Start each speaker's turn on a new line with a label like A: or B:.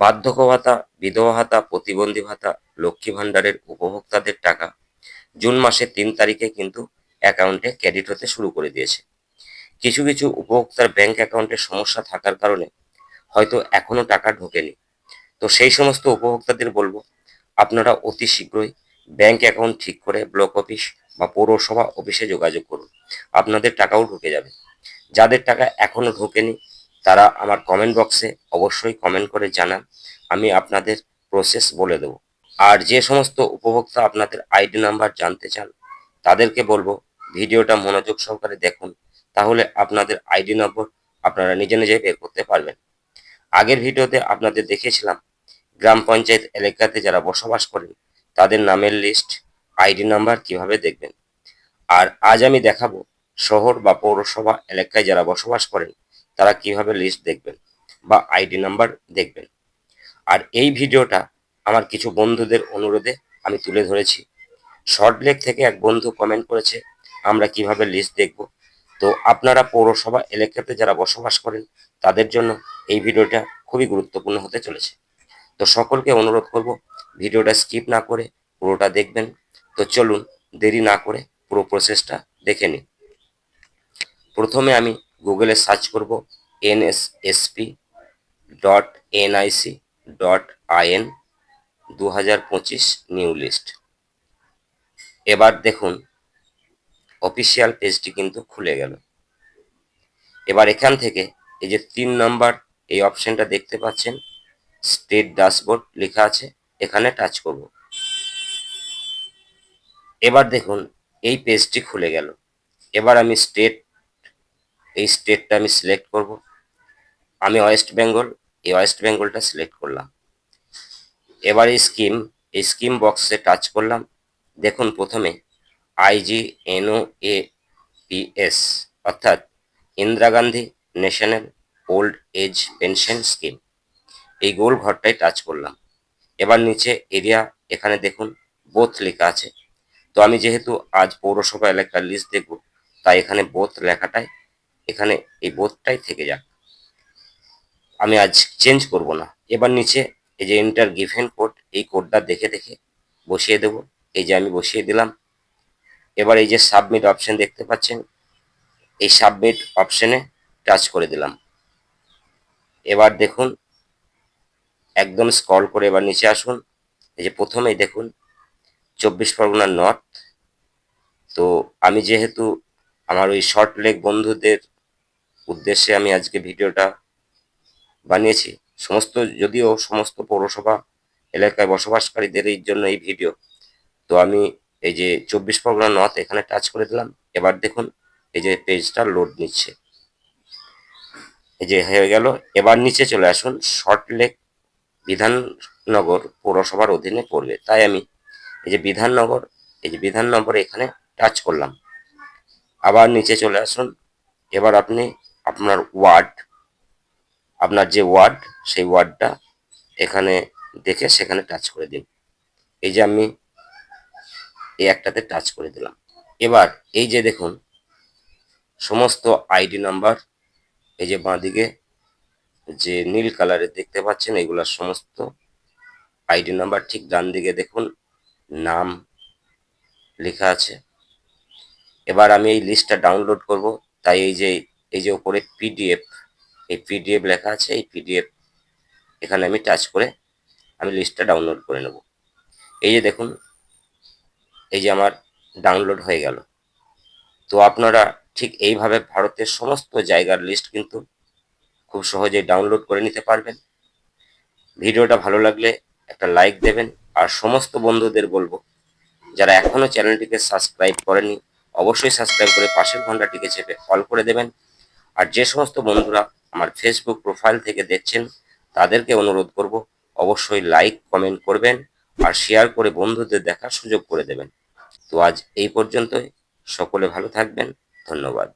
A: বার্ধক্য ভাতা বিধবা ভাতা প্রতিবন্ধী ভাতা লক্ষ্মী ভাণ্ডারের উপভোক্তাদের টাকা জুন মাসের তিন তারিখে কিন্তু অ্যাকাউন্টে ক্রেডিট হতে শুরু করে দিয়েছে। কিছু কিছু উপভোক্তার ব্যাংক অ্যাকাউন্টে সমস্যা থাকার কারণে হয়তো এখনও টাকা ঢোকেনি। তো সেই সমস্ত উপভোক্তাদের বলব, আপনারা অতি শীঘ্রই ব্যাংক অ্যাকাউন্ট ঠিক করে ব্লক অফিস বা পৌরসভা অফিসে যোগাযোগ করুন। আপনাদের টাকাও ঢুকে যাবে। যাদের টাকা এখনও ঢোকেনি তারা আমার কমেন্ট বক্সে অবশ্যই কমেন্ট করে জানান, আমি আপনাদের প্রসেস বলে দেবো। আর যে সমস্ত উপভোক্তা আপনাদের আইডি নাম্বার জানতে চান, তাদেরকে বলব, ভিডিওটা মনোযোগ সহকারে দেখুন, তাহলে আপনাদের আইডি নম্বর আপনারা নিজে নিজে বের করতে পারবেন। আগের ভিডিওতে আপনাদের দেখিয়েছিলাম, গ্রাম পঞ্চায়েত এলাকাতে যারা বসবাস করেন, তাদের নামের লিস্ট আইডি নাম্বার কীভাবে দেখবেন। আর আজ আমি দেখাবো, শহর বা পৌরসভা এলাকায় যারা বসবাস করেন তারা কীভাবে লিস্ট দেখবেন বা আইডি নাম্বার দেখবেন। আর এই ভিডিওটা আমার কিছু বন্ধুদের অনুরোধে আমি তুলে ধরেছি। শর্ট লেক থেকে এক বন্ধু কমেন্ট করেছে, আমরা কীভাবে লিস্ট দেখব? তো আপনারা পৌরসভা এলাকাতে যারা বসবাস করেন, তাদের জন্য এই ভিডিওটা খুবই গুরুত্বপূর্ণ হতে চলেছে। তো সকলকে অনুরোধ করব, ভিডিওটা স্কিপ না করে পুরোটা দেখবেন। তো চলুন দেরি না করে পুরো প্রসেসটা দেখে নিন প্রথমে আমি গুগলে সার্চ করব NSSP dot NIC dot IN দু হাজার পঁচিশ নিউ লিস্ট এবার দেখুন অফিসিয়াল পেজটি কিন্তু খুলে গেল। এবার এখান থেকে এই যে তিন নাম্বার এই অপশনটা দেখতে পাচ্ছেন স্টেট ড্যাশবোর্ড লেখা আছে, এখানে টাচ করব। এবার দেখুন, এই পেজটি খুলে গেল। এবার আমি স্টেট এই স্টেটটা আমি সিলেক্ট করব। আমি ওয়েস্ট বেঙ্গল এই ওয়েস্ট বেঙ্গলটা সিলেক্ট করলাম। এবার এই স্কিম এই স্কিম বক্সে টাচ করলাম। দেখুন প্রথমে আইজি এনও এ পিএস অর্থাৎ Indira Gandhi national old age pension scheme এই গোল ঘরটায় টাচ করলাম। এবার নিচে এরিয়া এখানে দেখুন বোথ লেখা আছে। তো আমি যেহেতু আজ পৌরসভা এলাকার লিস্ট দেখব, তাই এখানে বোথ লেখাটাই এখানে এই বোথটাই থেকে যাক। আমি আজ চেঞ্জ করব না। এবার নিচে এই যে ইন্টার গিভেন কোড এই কোডটা দেখে দেখে বসিয়ে দেব। এই যে আমি বসিয়ে দিলাম। এবার এই যে সাবমিট অপশন দেখতে পাচ্ছেন, এই সাবমিট অপশনে টাচ করে দিলাম। এবার দেখুন, একদম স্ক্রল করে এবার নিচে আসুন। এই যে প্রথমেই দেখুন, চব্বিশ পরগনা নর্থ তো আমি যেহেতু আমার ওই শর্ট লেগ বন্ধুদের উদ্দেশ্যে আমি আজকে ভিডিওটা বানিয়েছি। সমস্ত, যদিও সমস্ত পৌরসভা এলাকায় বসবাসকারীদের এই জন্য এই ভিডিও। তো আমি এই যে চব্বিশ পরগনা নর্থ এখানে টাচ করে দিলাম। এবার দেখুন, এই যে পেজটা লোড নিচ্ছে। এই যে হয়ে গেল। এবার নিচে চলে আসুন শর্ট লেক বিধাননগর পৌরসভার অধীনে পড়বে। তাই আমি এই যে বিধাননগর, এই যে বিধাননগর এখানে টাচ করলাম। আবার নিচে চলে আসুন। এবার আপনি আপনার ওয়ার্ড আপনার যে ওয়ার্ড সেই ওয়ার্ডটা এখানে দেখে সেখানে টাচ করে দিন। এই যে আমি এই একটাতে টাচ করে দিলাম। এবার এই যে দেখুন, সমস্ত আইডি নাম্বার এই যে বাঁদিকে যে নীল কালারের দেখতে পাচ্ছেন এগুলার সমস্ত আইডি নাম্বার ঠিক ডান দিকে দেখুন, নাম লেখা আছে। এবার আমি এই লিস্টটা ডাউনলোড করব, তাই এই যে এই যে উপরে পিডিএফ এই পিডিএফ লেখা আছে, এই পিডিএফ এখানে আমি টাচ করে আমি লিস্টটা ডাউনলোড করে নেব। এই যে দেখুন, এই যে আমার ডাউনলোড হয়ে গেল। তো আপনারা ঠিক এইভাবে ভারতের সমস্ত জায়গার লিস্ট কিন্তু খুব সহজেই ডাউনলোড করে নিতে পারবেন। ভিডিওটা ভালো লাগলে একটা লাইক দেবেন। আর সমস্ত বন্ধুদের বলব, যারা এখনও চ্যানেলটিকে সাবস্ক্রাইব করেনি, অবশ্যই সাবস্ক্রাইব করে পাশের ঘন্টাটিকে চেপে কল করে দেবেন। আর যে সমস্ত বন্ধুরা আমার ফেসবুক প্রোফাইল থেকে দেখছেন, তাদেরকে অনুরোধ করব, অবশ্যই লাইক কমেন্ট করবেন আর শেয়ার করে বন্ধুদের দেখার সুযোগ করে দেবেন। তো আজ এই পর্যন্তই। সকলে ভালো থাকবেন। ধন্যবাদ।